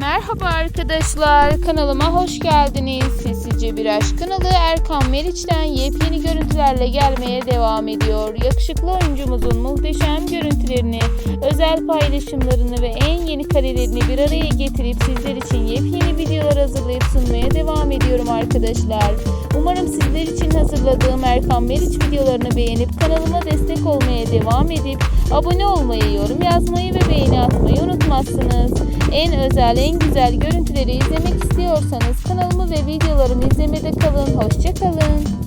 Merhaba arkadaşlar, kanalıma hoş geldiniz. Sessizce Bir Aşk kanalı Erkan Meriç'ten yepyeni görüntülerle gelmeye devam ediyor. Yakışıklı oyuncumuzun muhteşem görüntülerini, özel paylaşımlarını ve en yeni karelerini bir araya getirip sizler için yepyeni videolar hazırlayıp sunmaya devam ediyorum arkadaşlar. Umarım sizler için hazırladığım Erkan Meriç videolarını beğenip kanalıma destek olmaya devam edip abone olmayı, yorum yazmayı ve beğeni atmayı unutmazsınız. Özel, en güzel görüntüleri izlemek istiyorsanız kanalımı ve videolarımı izlemede kalın. Hoşçakalın.